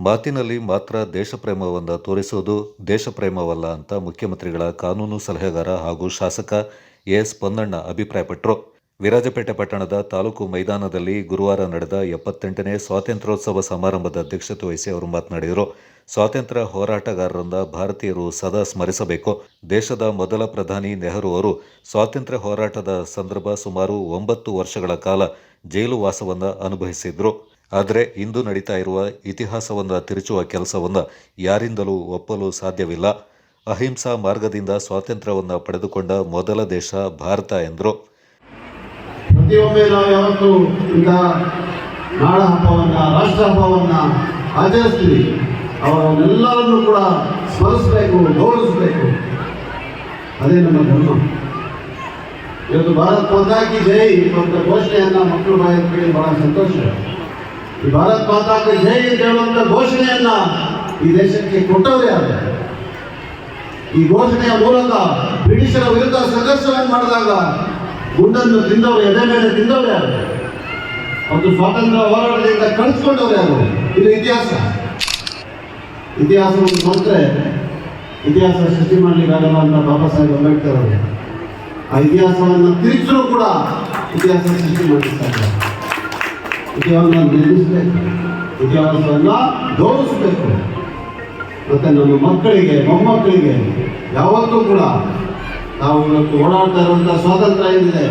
ಮಾತಿನಲ್ಲಿ ಮಾತ್ರ ದೇಶಪ್ರೇಮವನ್ನು ತೋರಿಸುವುದು ದೇಶಪ್ರೇಮವಲ್ಲ ಅಂತ ಮುಖ್ಯಮಂತ್ರಿಗಳ ಕಾನೂನು ಸಲಹೆಗಾರ ಹಾಗೂ ಶಾಸಕ ಎಸ್ ಪೊನ್ನಣ್ಣ ಅಭಿಪ್ರಾಯಪಟ್ಟರು ವಿರಾಜಪೇಟೆ ಪಟ್ಟಣದ ತಾಲೂಕು ಮೈದಾನದಲ್ಲಿ ಗುರುವಾರ ನಡೆದ ಎಪ್ಪತ್ತೆಂಟನೇ ಸ್ವಾತಂತ್ರ್ಯೋತ್ಸವ ಸಮಾರಂಭದ ಅಧ್ಯಕ್ಷತೆ ವಹಿಸಿ ಅವರು ಮಾತನಾಡಿದರು. ಸ್ವಾತಂತ್ರ್ಯ ಹೋರಾಟಗಾರರನ್ನ ಭಾರತೀಯರು ಸದಾ ಸ್ಮರಿಸಬೇಕು. ದೇಶದ ಮೊದಲ ಪ್ರಧಾನಿ ನೆಹರು ಅವರು ಸ್ವಾತಂತ್ರ್ಯ ಹೋರಾಟದ ಸಂದರ್ಭ ಸುಮಾರು ಒಂಬತ್ತು ವರ್ಷಗಳ ಕಾಲ ಜೈಲು ವಾಸವನ್ನು ಅನುಭವಿಸಿದ್ರು. ಆದರೆ ಇಂದು ನಡೀತಾ ಇರುವ ಇತಿಹಾಸವನ್ನು ತಿರುಚುವ ಕೆಲಸವನ್ನು ಯಾರಿಂದಲೂ ಒಪ್ಪಲು ಸಾಧ್ಯವಿಲ್ಲ. ಅಹಿಂಸಾ ಮಾರ್ಗದಿಂದ ಸ್ವಾತಂತ್ರ್ಯವನ್ನು ಪಡೆದುಕೊಂಡ ಮೊದಲ ದೇಶ ಭಾರತ ಎಂದರು. ಪ್ರತಿಯೊಮ್ಮೆ ನಾವು ಯಾವತ್ತು ನಾಡ ಹಬ್ಬವನ್ನ ರಾಷ್ಟ್ರ ಹಬ್ಬವನ್ನ ಆಚರಿಸ್ತೀವಿ. ಅವರನ್ನೆಲ್ಲರನ್ನು ಕೂಡ ಸ್ಮರಿಸಬೇಕು, ಗೌರವಿಸಬೇಕು. ಅದೇ ನಮ್ಮ ಧರ್ಮ. ಇವತ್ತು ಭಾರತ್ ಮಾತಾ ಜೈ ಅಂತ ಘೋಷಣೆಯನ್ನ ಮಕ್ಕಳು ಬಾಯಿ ಕೇಳಿ ಬಹಳ ಸಂತೋಷ. ಭಾರತ್ ಮಾತಾ ಕಿ ಜೈ ಅಂತ ಹೇಳುವಂತ ಘೋಷಣೆಯನ್ನ ಈ ದೇಶಕ್ಕೆ ಕೊಟ್ಟವರೇ ಯಾರು? ಈ ಘೋಷಣೆಯ ಮೂಲಕ ಬ್ರಿಟಿಷರ ವಿರುದ್ಧ ಸಂಘರ್ಷವನ್ನು ಮಾಡಿದಾಗ ಗುಂಡನ್ನು ತಿಂದವರು, ಎದೆ ಮೇಲೆ ತಿಂದವರು ಯಾರು? ಒಂದು ಸ್ವಾತಂತ್ರ್ಯ ಹೋರಾಟದಿಂದ ಕಳಿಸ್ಕೊಂಡವ್ರು ಯಾರು? ಇದು ಇತಿಹಾಸ. ಇತಿಹಾಸವನ್ನು ನೋಡಿದ್ರೆ ಇತಿಹಾಸ ಸೃಷ್ಟಿ ಮಾಡಲಿಕ್ಕಾಗಲ್ಲ ಅಂತ ಬಾಬಾ ಸಾಹೇಬ್ ಅಂಬೇಡ್ಕರ್ ಅವರು. ಆ ಇತಿಹಾಸವನ್ನು ತಿರುಗಿಸಲು ಕೂಡ ಇತಿಹಾಸ ಸೃಷ್ಟಿ ಮಾಡಲಿಕ್ಕಾಗಲ್ಲ ಇತಿಹಾಸವನ್ನು ನಿರ್ಮಿಸಬೇಕು ಇತಿಹಾಸವನ್ನು ಗೌರವಿಸಬೇಕು ಮತ್ತೆ ನಮ್ಮ ಮಕ್ಕಳಿಗೆ, ಮೊಮ್ಮಕ್ಕಳಿಗೆ, ಯಾವತ್ತೂ ಕೂಡ ನಾವು ಇವತ್ತು ಓಡಾಡ್ತಾ ಇರುವಂಥ ಸ್ವಾತಂತ್ರ್ಯ ಏನಿದೆ,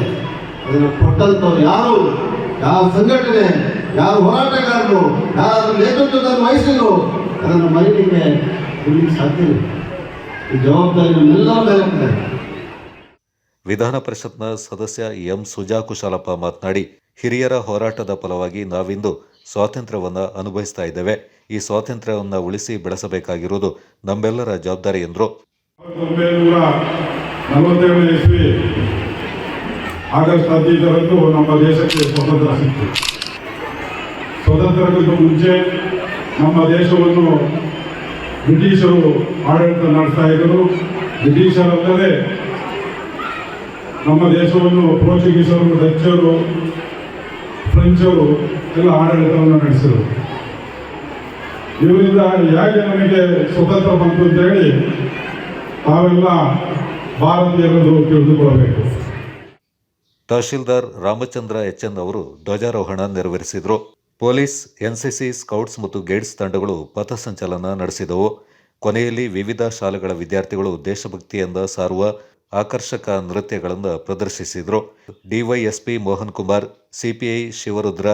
ಅದನ್ನು ಕೊಟ್ಟಂಥವ್ರು ಯಾರು? ಯಾವ ಸಂಘಟನೆ, ಯಾರು ಹೋರಾಟಗಾರರು, ಯಾರು ನೇತೃತ್ವದಲ್ಲಿ ವಹಿಸಿದ್ರು ಅದನ್ನು ಮರೀಲಿಕ್ಕೆ ಸಾಧ್ಯ ಸಾಧ್ಯವಿಲ್ಲ ಈ ಜವಾಬ್ದಾರಿ ನಮ್ಮೆಲ್ಲರ ಮೇಲೆ ವಿಧಾನ ಪರಿಷತ್ನ ಸದಸ್ಯ ಎಂ ಸುಜಾ ಕುಶಾಲಪ್ಪ ಮಾತನಾಡಿ ಹಿರಿಯರ ಹೋರಾಟದ ಫಲವಾಗಿ ನಾವಿಂದು ಸ್ವಾತಂತ್ರ್ಯವನ್ನು ಅನುಭವಿಸ್ತಾ ಇದ್ದೇವೆ. ಈ ಸ್ವಾತಂತ್ರ್ಯವನ್ನು ಉಳಿಸಿ ಬೆಳೆಸಬೇಕಾಗಿರುವುದು ನಮ್ಮೆಲ್ಲರ ಜವಾಬ್ದಾರಿ, ಎಂದರು. ಆಗಸ್ಟ್ ಹದಿನೈದರಂದು ನಮ್ಮ ದೇಶಕ್ಕೆ ಸ್ವತಂತ್ರ ಸಿಕ್ತು ಸ್ವತಂತ್ರಕ್ಕಿಂತ ಮುಂಚೆ ನಮ್ಮ ದೇಶವನ್ನು ಬ್ರಿಟಿಷರು ಆಡಳಿತ ನಡೆಸ್ತಾ ಇದ್ದರು. ಬ್ರಿಟಿಷರಲ್ಲದೆ ನಮ್ಮ ದೇಶವನ್ನು ಪೋರ್ಚುಗೀಸರು ಡಚ್ಚರು ಫ್ರೆಂಚರು ಎಲ್ಲ ಆಡಳಿತವನ್ನು ನಡೆಸಿದರು. ಇವರಿಂದ ಹೇಗೆ ನಮಗೆ ಸ್ವತಂತ್ರ ಬಂತು ಅಂತ ಹೇಳಿ ತಾವೆಲ್ಲ ಭಾರತೀಯರನ್ನು ತಿಳಿದುಕೊಳ್ಳಬೇಕು. ತಹಶೀಲ್ದಾರ್ ರಾಮಚಂದ್ರ ಎಚ್ಎನ್ ಅವರು ಧ್ವಜಾರೋಹಣ ನೆರವೇರಿಸಿದರು. ಪೊಲೀಸ್, ಎನ್ಸಿಸಿ, ಸ್ಕೌಟ್ಸ್ ಮತ್ತು ಗೈಡ್ಸ್ ತಂಡಗಳು ಪಥಸಂಚಲನ ನಡೆಸಿದವು. ಕೊನೆಯಲ್ಲಿ ವಿವಿಧ ಶಾಲೆಗಳ ವಿದ್ಯಾರ್ಥಿಗಳು ದೇಶಭಕ್ತಿಯಿಂದ ಸಾರುವ ಆಕರ್ಷಕ ನೃತ್ಯಗಳನ್ನು ಪ್ರದರ್ಶಿಸಿದರು. ಡಿವೈಎಸ್ಪಿ ಮೋಹನ್ ಕುಮಾರ್, ಸಿಪಿಐ ಶಿವರುದ್ರ,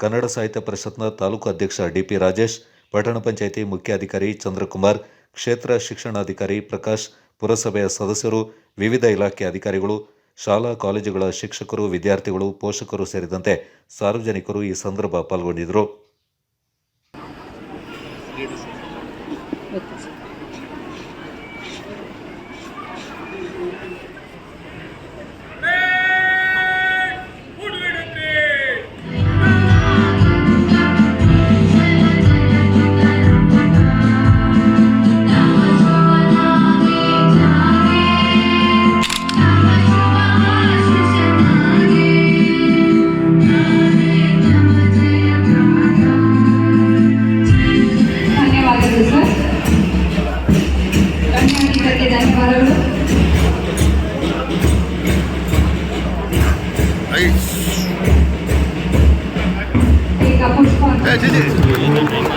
ಕನ್ನಡ ಸಾಹಿತ್ಯ ಪರಿಷತ್ನ ತಾಲೂಕು ಅಧ್ಯಕ್ಷ ಡಿಪಿ ರಾಜೇಶ್, ಪಟ್ಟಣ ಪಂಚಾಯಿತಿ ಮುಖ್ಯಾಧಿಕಾರಿ ಚಂದ್ರಕುಮಾರ್, ಕ್ಷೇತ್ರ ಶಿಕ್ಷಣಾಧಿಕಾರಿ ಪ್ರಕಾಶ್, ಪುರಸಭೆಯ ಸದಸ್ಯರು, ವಿವಿಧ ಇಲಾಖೆ ಅಧಿಕಾರಿಗಳು, ಶಾಲಾ ಕಾಲೇಜುಗಳ ಶಿಕ್ಷಕರು, ವಿದ್ಯಾರ್ಥಿಗಳು, ಪೋಷಕರು ಸೇರಿದಂತೆ ಸಾರ್ವಜನಿಕರು ಈ ಸಂದರ್ಭ ಪಾಲ್ಗೊಂಡಿದ್ದರು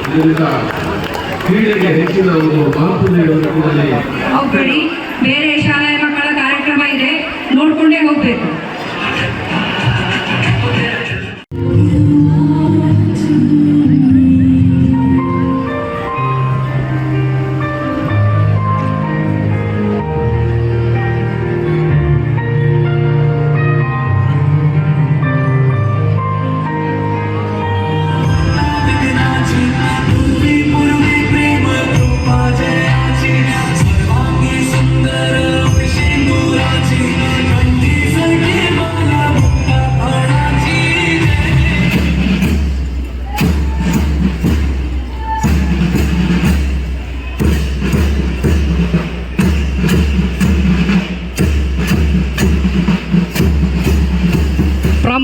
ಇದರಿಂದ ಕ್ರೀಡೆಗೆ ಹೆಚ್ಚಿನ ಒಂದು ಮಹತ್ವ ನೀಡುವ ನಿಟ್ಟಿನಲ್ಲಿ ಬೇರೆ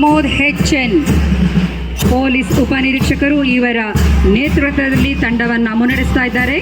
ಪ್ರಮೋದ್ ಹೆಚ್ ಎನ್. ಪೊಲೀಸ್ ಉಪನಿರೀಕ್ಷಕರು ಇವರ ನೇತೃತ್ವದಲ್ಲಿ ತಂಡವನ್ನು ಮುನ್ನಡೆಸ್ತಾ ಇದ್ದಾರೆ.